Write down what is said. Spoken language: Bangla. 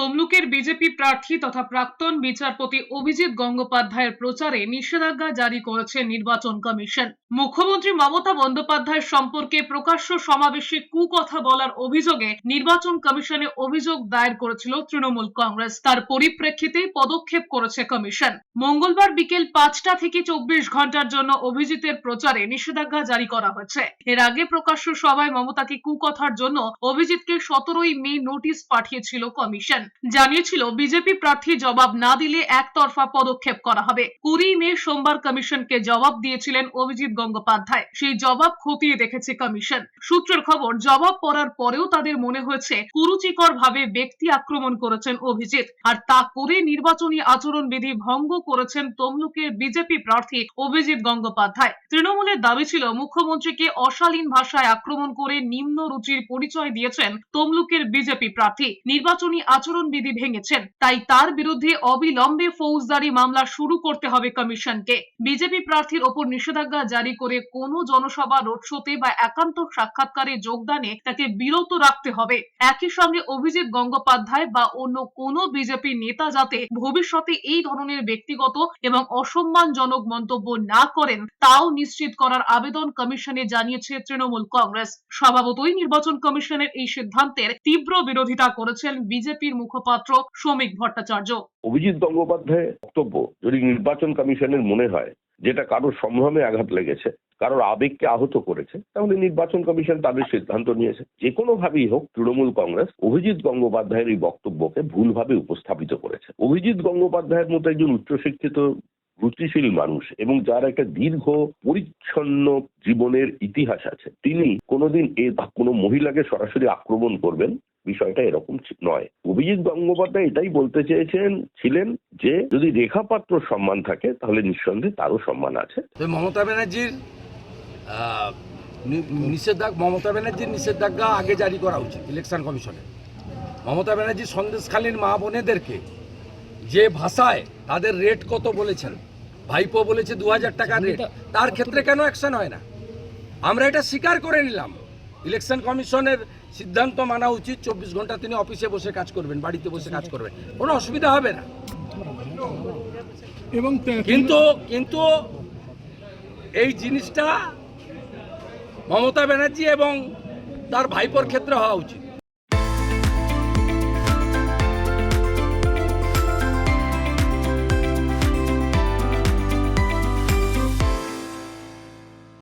তমলুকের বিজেপি প্রার্থী তথা প্রাক্তন বিচারপতি অভিজিৎ গঙ্গোপাধ্যায়ের প্রচারে নিষেধাজ্ঞা জারি করেছে নির্বাচন কমিশন। মুখ্যমন্ত্রী মমতা বন্দ্যোপাধ্যায় সম্পর্কে প্রকাশ্য সমাবেশে কুকথা বলার অভিযোগে নির্বাচন কমিশনে অভিযোগ দায়ের করেছিল তৃণমূল কংগ্রেস। তার পরিপ্রেক্ষিতে পদক্ষেপ করেছে কমিশন। মঙ্গলবার বিকেল পাঁচটা থেকে চব্বিশ ঘণ্টার জন্য অভিজিতের প্রচারে নিষেধাজ্ঞা জারি করা হয়েছে। এর আগে প্রকাশ্য সভায় মমতাকে কুকথার জন্য অভিজিৎকে সতেরোই মে নোটিশ পাঠিয়েছিল কমিশন। জানিয়েছিল, বিজেপি প্রার্থী জবাব না দিলে একতরফা পদক্ষেপ করা হবে। কুড়ি মে সোমবার কমিশনকে জবাব দিয়েছিলেন অভিজিৎ গঙ্গোপাধ্যায়। সেই জবাব খতিয়ে দেখেছে কমিশন। সূত্রের খবর, জবাব পড়ার পরেও তাদের মনে হয়েছে কুরুচিকর ভাবে ব্যক্তি আক্রমণ করেছেন অভিজিৎ। আর তা করে নির্বাচনী আচরণবিধি ভঙ্গ করেছেন তমলুকের বিজেপি প্রার্থী অভিজিৎ গঙ্গোপাধ্যায়। তৃণমূলের দাবি ছিল, মুখ্যমন্ত্রীকে অশালীন ভাষায় আক্রমণ করে নিম্ন রুচির পরিচয় দিয়েছেন তমলুকের বিজেপি প্রার্থী। নির্বাচনী আচরণবিধি ভেঙেছেন। তাই তার বিরুদ্ধে অবিলম্বে ফৌজদারি মামলা শুরু করতে হবে কমিশনকে। বিজেপি প্রার্থীর ওপর নিষেধাজ্ঞা জারি করে কোনো জনসভা রোড শোতে বা একান্ত সাক্ষাৎকারে যোগদানে তাকে বিরত রাখতে হবে। একই সঙ্গে অভিজিৎ গঙ্গোপাধ্যায় বা অন্য কোনো বিজেপি নেতা যাতে ভবিষ্যতে এই ধরনের ব্যক্তিগত এবং অসম্মানজনক মন্তব্য না করেন, তাও নিশ্চিত করার আবেদন কমিশনে জানিয়েছে তৃণমূল কংগ্রেস। স্বভাবতই নির্বাচন কমিশনের এই সিদ্ধান্তের তীব্র বিরোধিতা করেছেন বিজেপির মুখপাত্র শ্রমিক ভট্টাচার্য। অভিজিৎ গঙ্গোপাধ্যায়ের বক্তব্য, যদি নির্বাচন কমিশনের মনে হয় যেটা কারোর সম্ভ্রমে আঘাত লেগেছে, কারোর আবেগকে আহত করেছে, তাহলে নির্বাচন কমিশন তাদের সিদ্ধান্ত নিয়েছে। যে কোনো ভাবেই হোক, তৃণমূল কংগ্রেস অভিজিৎ গঙ্গোপাধ্যায়ের এই বক্তব্যকে ভুলভাবে উপস্থাপিত করেছে। অভিজিৎ গঙ্গোপাধ্যায়ের মতো একজন উচ্চশিক্ষিত, রুচিশীল মানুষ এবং যার একটা দীর্ঘ, পরিচ্ছন্ন জীবনের ইতিহাস আছে, তিনি কোনোদিন এ কোনো মহিলাকে সরাসরি আক্রমণ করবেন বিষয়টা এরকম নয়। অভিজিৎ গঙ্গোপাধ্যায় এটাই বলতে চেয়েছেন ছিলেন যে যদি রেখা পাত্র সম্মান থাকে তাহলে নিঃসন্দেহে তারও সম্মান আছে। মমতা ব্যানার্জির নিষেধাজ্ঞা মমতা ব্যানার্জির নিষেধাজ্ঞা আগে জারি করা উচিত ইলেকশন কমিশনে মমতা ব্যানার্জি সন্দেশখালীর মা বোনেদেরকে যে ভাষায় তাদের রেট কত বলেছেন ভাইপো বলেছে দু হাজার টাকার রেট তার ক্ষেত্রে কেন অ্যাকশন হয় না? আমরা এটা স্বীকার করে নিলাম। ইলেকশন কমিশনের সিদ্ধান্ত মানা উচিত চব্বিশ ঘণ্টা তিনি অফিসে বসে কাজ করবেন বাড়িতে বসে কাজ করবেন। কোনো অসুবিধা হবে না। এবং কিন্তু কিন্তু এই জিনিসটা মমতা ব্যানার্জি এবং তার ভাইপোর ক্ষেত্রে হওয়া উচিত।